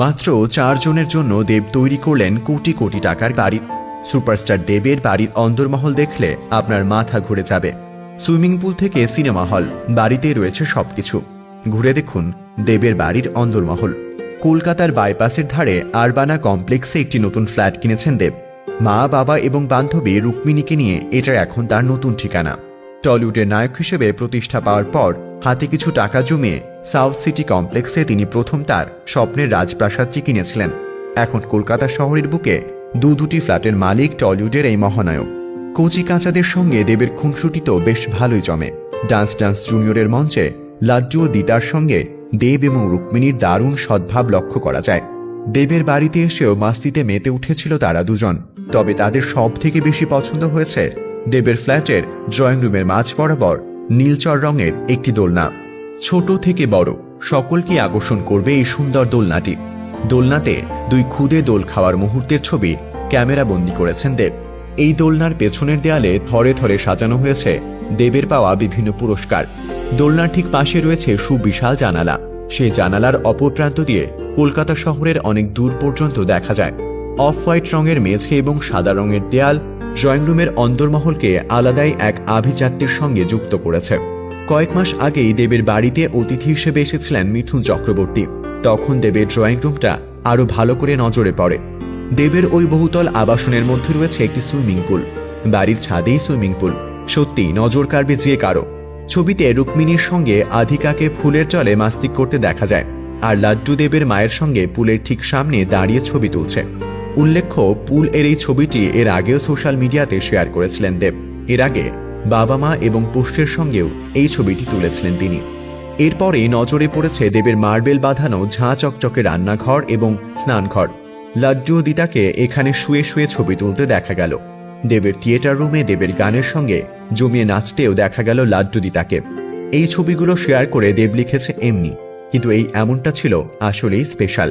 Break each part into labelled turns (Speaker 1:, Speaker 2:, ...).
Speaker 1: মাত্র চারজনের জন্য দেব তৈরি করলেন কোটি কোটি টাকার বাড়ি। সুপারস্টার দেবের বাড়ির অন্দরমহল দেখলে আপনার মাথা ঘুরে যাবে। সুইমিং পুল থেকে সিনেমা হল, বাড়িতে রয়েছে সবকিছু। ঘুরে দেখুন দেবের বাড়ির অন্দরমহল। কলকাতার বাইপাসের ধারে আরবানা কমপ্লেক্সে একটি নতুন ফ্ল্যাট কিনেছেন দেব। মা, বাবা এবং বান্ধবী রুক্মিণীকে নিয়ে এটা এখন তার নতুন ঠিকানা। টলিউডের নায়ক হিসেবে প্রতিষ্ঠা পাওয়ার পর হাতে কিছু টাকা জমিয়ে সাউথ সিটি কমপ্লেক্সে তিনি প্রথম তার স্বপ্নের রাজপ্রাসাদটি কিনেছিলেন। এখন কলকাতা শহরের বুকে দু দুটি ফ্ল্যাটের মালিক টলিউডের এই মহানায়ক। কচি কাঁচাদের সঙ্গে দেবের খুনসুটি তো বেশ ভালোই জমে। ডান্স ডান্স জুনিয়রের মঞ্চে লাড্ডু ও দিতার সঙ্গে দেব এবং রুক্মিণীর দারুণ সদ্ভাব লক্ষ্য করা যায়। দেবের বাড়িতে এসেও মাস্তিতে মেতে উঠেছিল তারা দুজন। তবে তাদের সব থেকে বেশি পছন্দ হয়েছে দেবের ফ্ল্যাটের ড্রয়িং রুমের মাঝ বরাবর নীলচর রঙের একটি দোলনা। ছোট থেকে বড় সকলকে আকর্ষণ করবে এই সুন্দর দোলনাটি। দোলনাতে দুই খুদে দোল খাওয়ার মুহূর্তের ছবি ক্যামেরা বন্দি করেছেন দেব। এই দোলনার পেছনের দেয়ালে থরে থরে সাজানো হয়েছে দেবের পাওয়া বিভিন্ন পুরস্কার। দোলনার ঠিক পাশে রয়েছে সুবিশাল জানালা। সেই জানালার অপর প্রান্ত দিয়ে কলকাতা শহরের অনেক দূর পর্যন্ত দেখা যায়। অফ হোয়াইট রঙের মেঝে এবং সাদা রঙের দেয়াল, ড্রয়িং রুমের অন্দরমহলকে আলাদাই এক আভিজাত্যের সঙ্গে যুক্ত করেছে। কয়েক মাস আগেই দেবের বাড়িতে অতিথি হিসেবে এসেছিলেন মিঠুন চক্রবর্তী। তখন দেবের ড্রয়িং রুমটা আরও ভালো করে নজরে পড়ে। দেবের ওই বহুতল আবাসনের মধ্যে রয়েছে একটি সুইমিং পুল। বাড়ির ছাদেই সুইমিং পুল। সত্যি নজর কাড়বে যে কারও। ছবিতে রুক্মিণীর সঙ্গে আধিকাকে ফুলের জলে মাস্তিক করতে দেখা যায়। আর লাড্ডু দেবের মায়ের সঙ্গে পুলের ঠিক সামনে দাঁড়িয়ে ছবি তুলছে। উল্লেখ্য, পুল এর এই ছবিটি এর আগেও সোশ্যাল মিডিয়াতে শেয়ার করেছিলেন দেব। এর আগে বাবা মা এবং পুষ্টের সঙ্গেও এই ছবিটি তুলেছিলেন তিনি। এরপরেই নজরে পড়েছে দেবের মার্বেল বাঁধানো ঝাঁ চকচকে রান্নাঘর এবং স্নানঘর। লাড্ডু দিতাকে এখানে শুয়ে শুয়ে ছবি তুলতে দেখা গেল। দেবের থিয়েটার রুমে দেবের গানের সঙ্গে জমিয়ে নাচতেও দেখা গেল লাড্ডু দিতাকে এই ছবিগুলো শেয়ার করে দেব লিখেছে এমনি, কিন্তু এই এমনটা ছিল আসলেই স্পেশাল।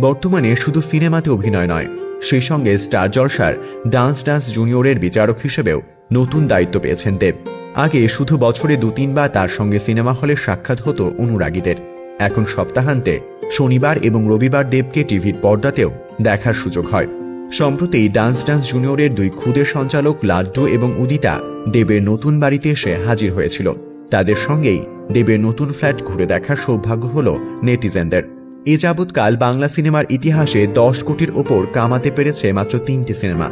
Speaker 1: বর্তমানে শুধু সিনেমাতে অভিনয় নয়, সেই সঙ্গে স্টার জলসার ডান্স ডান্স জুনিয়রের বিচারক হিসেবেও নতুন দায়িত্ব পেয়েছেন দেব। আগে শুধু বছরে দু, তিনবার তার সঙ্গে সিনেমা হলে সাক্ষাৎ হতো অনুরাগীদের। এখন সপ্তাহান্তে শনিবার এবং রবিবার দেবকে টিভির পর্দাতেও দেখার সুযোগ হয়। সম্প্রতি ডান্স ডান্স জুনিয়রের দুই খুদে সঞ্চালক লাড্ডু এবং উদিতা দেবের নতুন বাড়িতে এসে হাজির হয়েছিল। তাদের সঙ্গেই দেবের নতুন ফ্ল্যাট ঘুরে দেখার সৌভাগ্য হল নেটিজেনদের। এ যাবৎকাল বাংলা সিনেমার ইতিহাসে দশ কোটির ওপর কামাতে পেরেছে মাত্র তিনটি সিনেমা।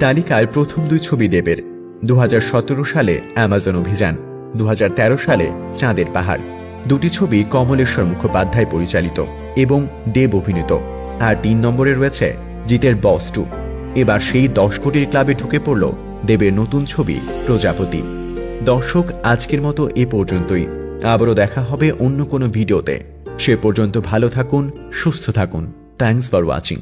Speaker 1: তালিকায় প্রথম দুই ছবি দেবের। দু হাজার সতেরো সালে অ্যামাজন অভিযান দু হাজার তেরো সালে চাঁদের পাহাড়। দুটি ছবি কমলেশ্বর মুখোপাধ্যায় পরিচালিত এবং দেব অভিনীত। আর তিন নম্বরে রয়েছে জিতের বস টু। এবার সেই দশ কোটির ক্লাবে ঢুকে পড়ল দেবের নতুন ছবি প্রজাপতি। দর্শক, আজকের মতো এ পর্যন্তই। আবারও দেখা হবে অন্য কোনো ভিডিওতে। সে পর্যন্ত ভালো থাকুন, সুস্থ থাকুন। Thanks for watching